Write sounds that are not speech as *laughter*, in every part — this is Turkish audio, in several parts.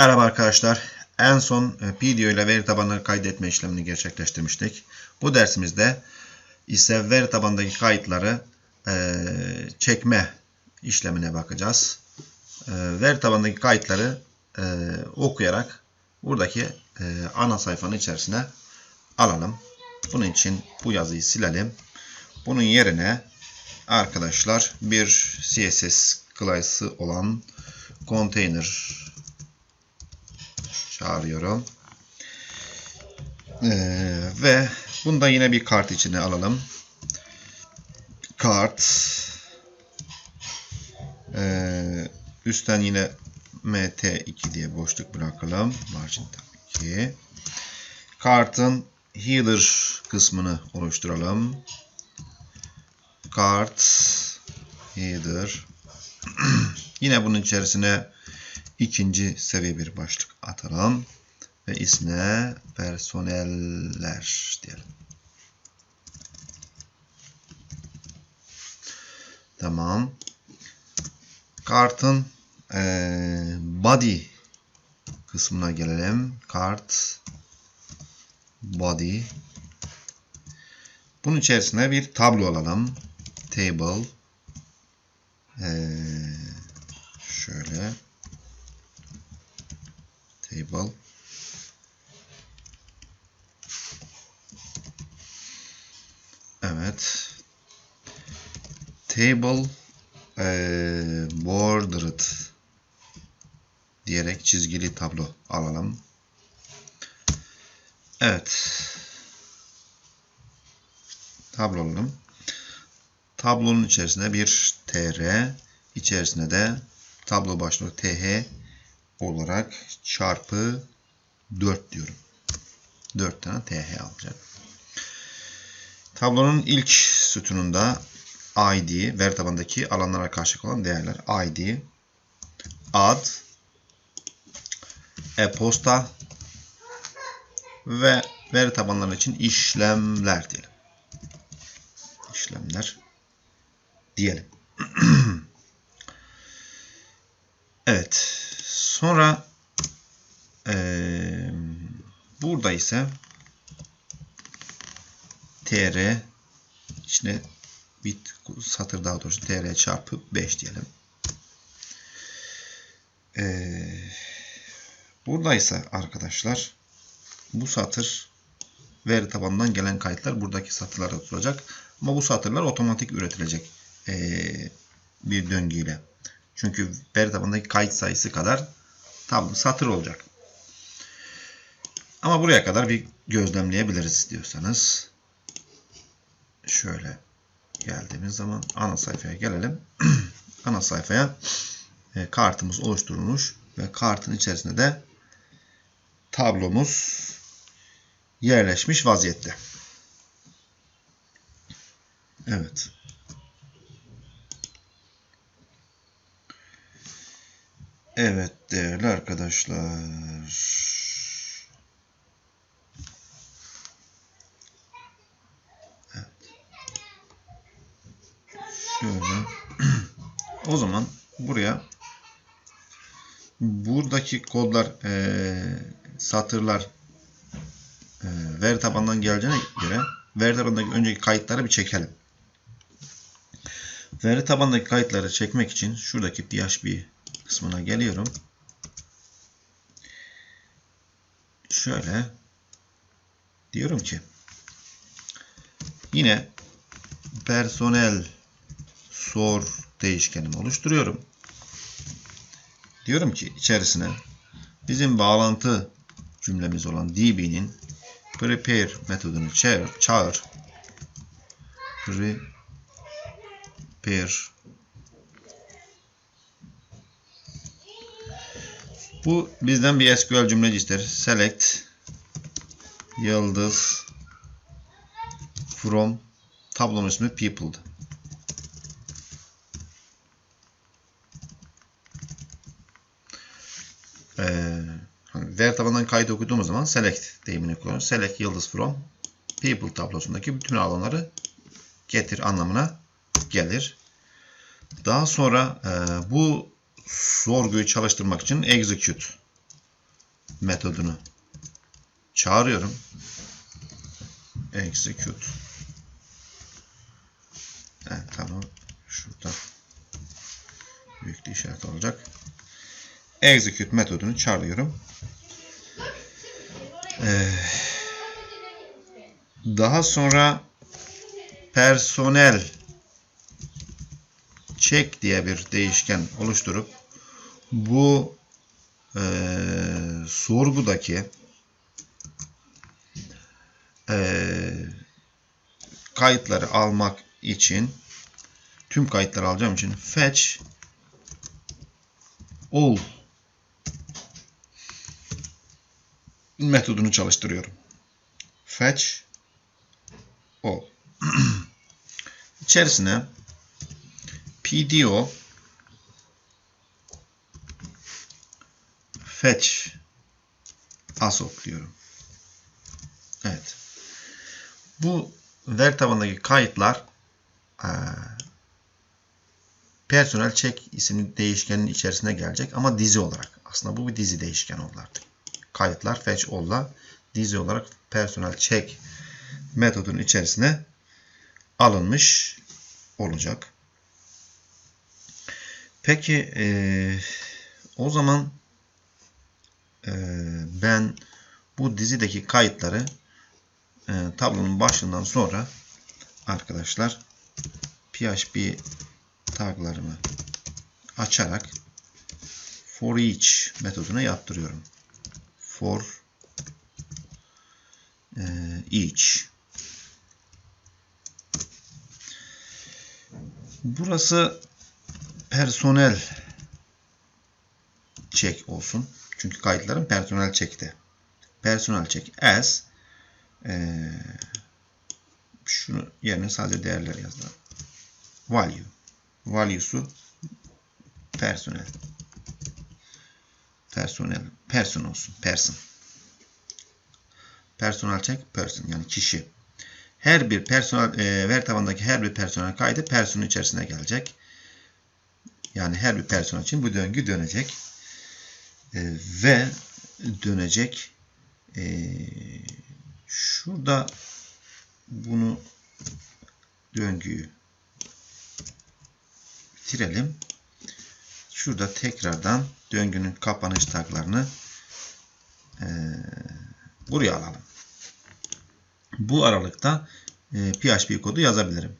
Merhaba arkadaşlar. En son e, PDO ile veri tabanları kaydetme işlemini gerçekleştirmiştik. Bu dersimizde ise veri tabanındaki kayıtları e, çekme işlemine bakacağız. E, veri tabanındaki kayıtları e, okuyarak buradaki e, ana sayfanın içerisine alalım. Bunun için bu yazıyı silelim. Bunun yerine arkadaşlar bir CSS klası olan container çağırıyorum. Ee, ve bunu yine bir kart içine alalım. Kart ee, üstten yine mt2 diye boşluk bırakalım. Margin tabii ki. Kartın header kısmını oluşturalım. Kart header *clears throat* yine bunun içerisine ikinci seviye bir başlık atalım ve ismine personeller diyelim. Tamam. Kartın eee, body kısmına gelelim. Kart body. Bunun içerisine bir tablo alalım. Table. Eee, şöyle table Evet. Table eee bordered diyerek çizgili tablo alalım. Evet. Tablo alalım. Tablonun içerisine bir tr, içerisine de tablo başlığı th olarak çarpı 4 diyorum. 4 tane th alacak. Tablonun ilk sütununda id, veri tabandaki alanlara karşı olan değerler. id, ad, e-posta ve veri tabanları için işlemler diyelim. İşlemler diyelim. *clears throat* evet. Sonra eee, burada ise tr içine bir satır daha doğrusu tr çarpı 5 diyelim. Eee, burada ise arkadaşlar bu satır veri tabanından gelen kayıtlar buradaki satırlara tutulacak. Ama bu satırlar otomatik üretilecek eee, bir döngüyle. Çünkü veri tabanındaki kayıt sayısı kadar tablo satır olacak. Ama buraya kadar bir gözlemleyebiliriz diyorsanız. Şöyle geldiğimiz zaman ana sayfaya gelelim. *clears throat* ana sayfaya e, kartımız oluşturulmuş ve kartın içerisinde de tablomuz yerleşmiş vaziyette. Evet. Evet değerli arkadaşlar. Evet. Şöyle. *clears throat* o zaman buraya buradaki kodlar eee, satırlar eee, veri tabanından geleceğine göre veri tabanındaki önceki kayıtları bir çekelim. Veri tabanındaki kayıtları çekmek için şuradaki PHP kısmına geliyorum. Şöyle diyorum ki yine personel sor değişkenimi oluşturuyorum. Diyorum ki içerisine bizim bağlantı cümlemiz olan db'nin prepare metodunu çağır. çağır. Prepare Bu bizden bir SQL cümleci ister. Select yıldız from tablonun ismi people'dı. Ee, hani veri tabanından kayıt okuduğumuz zaman select deyimini kullanıyoruz. Select yıldız from people tablosundaki bütün alanları getir anlamına gelir. Daha sonra e, bu sorguyu çalıştırmak için execute metodunu çağırıyorum. Execute. Evet, tamam. Şurada büyük işaret olacak. Execute metodunu çağırıyorum. Ee, daha sonra personel check diye bir değişken oluşturup bu e, sorgudaki e, kayıtları almak için tüm kayıtları alacağım için fetch all metodunu çalıştırıyorum. Fetch all *clears throat* içerisine PDO fetch asop diyorum. Evet. Bu veri tabanındaki kayıtlar eee, personel check isimli değişkenin içerisine gelecek ama dizi olarak. Aslında bu bir dizi değişken oldu artık. Kayıtlar fetch all'la dizi olarak personel check metodunun içerisine alınmış olacak. Peki eee, o zaman ben bu dizideki kayıtları eee, tablonun başından sonra arkadaşlar PHP taglarımı açarak for each metoduna yaptırıyorum. For eee, each Burası personel check olsun. Çünkü kayıtlarım personel check'te. Personel check as eee, şunu yerine sadece değerler yazdım. Value. Value'su personel. Personel. Person olsun. Person. Personel check person yani kişi. Her bir personel e, veri tabanındaki her bir personel kaydı personel içerisine gelecek. Yani her bir personel için bu döngü dönecek. E, ve dönecek. E, şurada bunu döngüyü bitirelim. Şurada tekrardan döngünün kapanış taglarını e, buraya alalım. Bu aralıkta e, PHP kodu yazabilirim.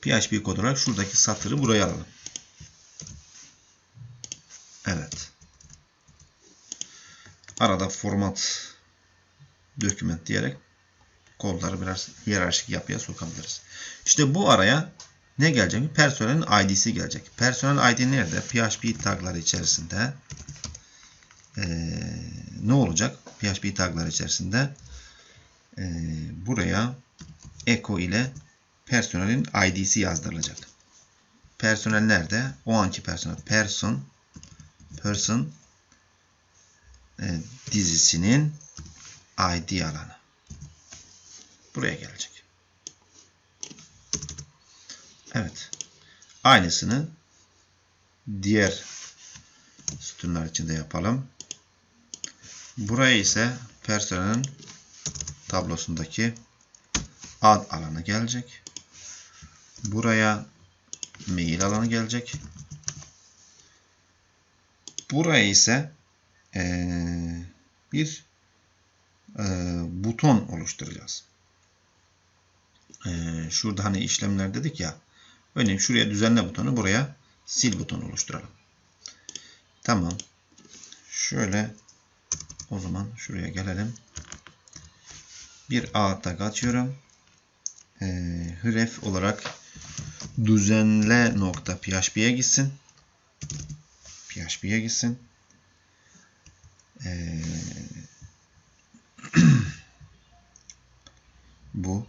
PHP kod olarak şuradaki satırı buraya alalım. Evet. Arada format document diyerek kodları biraz hiyerarşik yapıya sokabiliriz. İşte bu araya ne gelecek? Personelin ID'si gelecek. Personel ID nerede? PHP tagları içerisinde ee, ne olacak? PHP tagları içerisinde ee, buraya echo ile personelin ID'si yazdırılacak. Personel nerede? O anki personel. Person person dizisinin ID alanı. Buraya gelecek. Evet. Aynısını diğer sütunlar için de yapalım. Buraya ise personelin tablosundaki ad alanı gelecek. Buraya mail alanı gelecek. Buraya ise ee, bir e, buton oluşturacağız. E, şurada hani işlemler dedik ya. Örneğin şuraya düzenle butonu buraya sil butonu oluşturalım. Tamam. Şöyle o zaman şuraya gelelim. Bir A tag atıyorum. E, href olarak düzenle nokta php'ye gitsin. php'ye gitsin. Ee, *clears throat* bu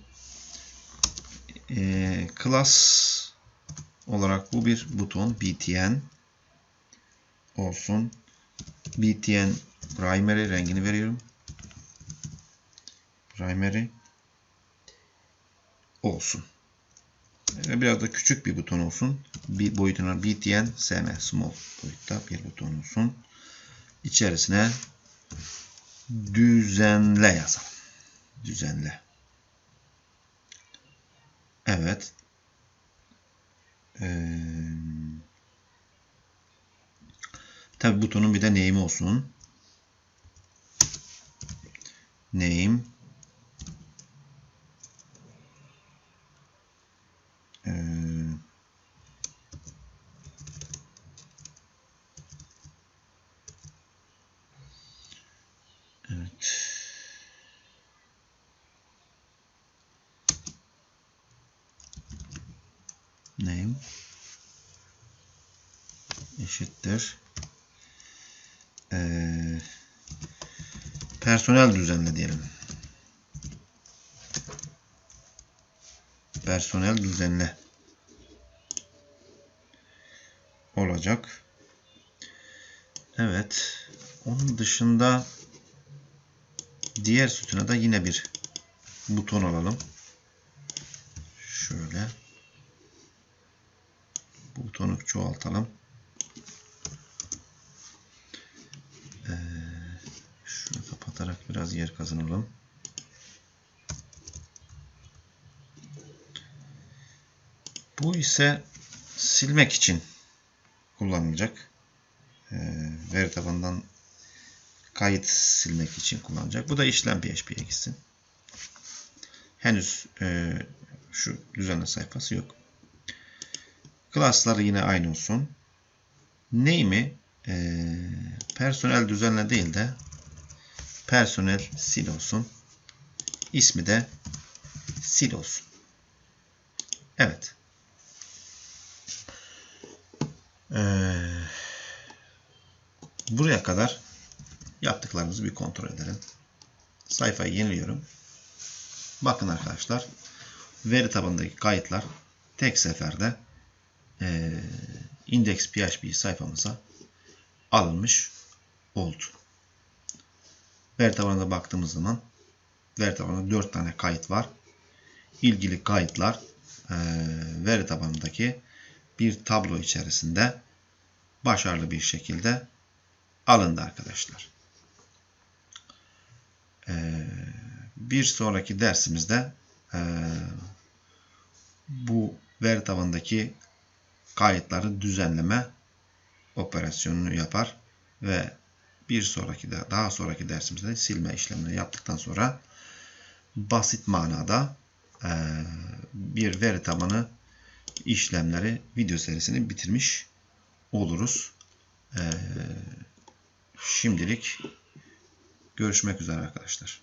ee, class olarak bu bir buton btn olsun. btn primary rengini veriyorum. Primary olsun. Ve biraz da küçük bir buton olsun. Bir boyutuna btn sm small boyutta bir buton olsun. İçerisine düzenle yazalım. Düzenle. Evet. Ee, tabi butonun bir de name'i olsun. Name. Name eşittir. Ee, personel düzenle diyelim. Personel düzenle olacak. Evet. Onun dışında diğer sütuna da yine bir buton alalım. Şöyle. Çoğaltalım. Ee, şunu kapatarak biraz yer kazanalım. Bu ise silmek için kullanılacak. Ee, veri tabanından kayıt silmek için kullanacak. Bu da işlem PHP'ye gitsin. Henüz e, şu düzenle sayfası yok. Class'ları yine aynı olsun. Name'i e, personel düzenle değil de personel sil olsun. İsmi de sil olsun. Evet. Ee, buraya kadar yaptıklarımızı bir kontrol edelim. Sayfayı yeniliyorum. Bakın arkadaşlar. Veri tabanındaki kayıtlar tek seferde e, index PHP sayfamıza alınmış oldu. Veri tabanına baktığımız zaman veri tabanında 4 tane kayıt var. İlgili kayıtlar e, veri tabanındaki bir tablo içerisinde başarılı bir şekilde alındı arkadaşlar. E, bir sonraki dersimizde e, bu veri tabanındaki kayıtları düzenleme operasyonunu yapar ve bir sonraki de daha sonraki dersimizde silme işlemini yaptıktan sonra basit manada e, bir veri tabanı işlemleri video serisini bitirmiş oluruz. E, şimdilik görüşmek üzere arkadaşlar.